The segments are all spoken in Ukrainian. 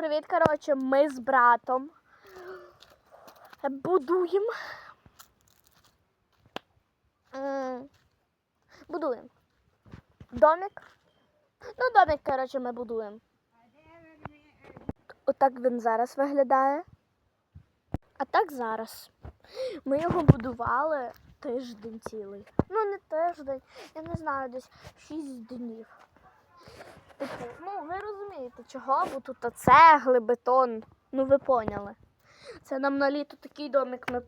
привіт! Коротше, ми з братом будуємо. Будуємо. Домик. Ну, домик, коротше, ми будуємо. Отак він зараз виглядає. А так зараз. Ми його будували тиждень цілий. Ну, не тиждень, я не знаю, десь 6 днів. Типу, ну ви розумієте, чого? Бо тут цегли, бетон. Ну ви поняли. Це нам на літо такий домик ми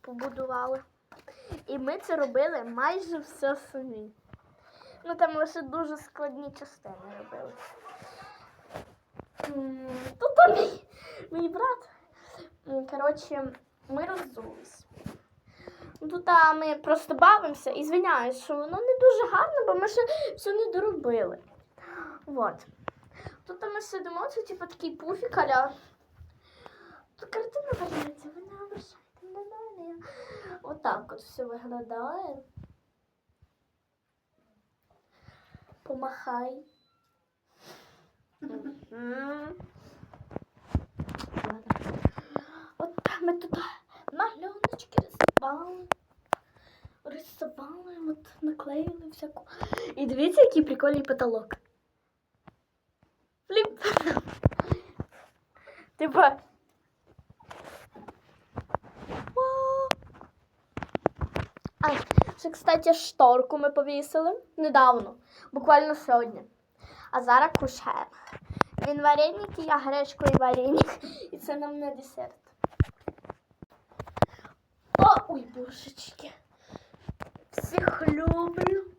побудували. І ми це робили майже все самі. Ну там лише дуже складні частини робили. Тут мій, мій брат. Коротше, ми роздулись. Ну, Тут ми просто бавимося і звиняюсь, що воно не дуже гарно, бо ми ще все не доробили. Вот. Тут ми сидимо, це типу такий пуфік аля. Тут картина валяється, ви не обращайте на мене. Отак от все виглядає. Помахай. От ми тут малюночки рисували. Рисували, от наклеїли всяку. І дивіться, який прикольний потолок. Типа. А, ще, кстати, шторку ми повісили недавно, буквально сьогодні. А зараз кушаємо. Він вареники, я гречку і вареник. І це нам на десерт. О, ой, божечки. Всіх люблю.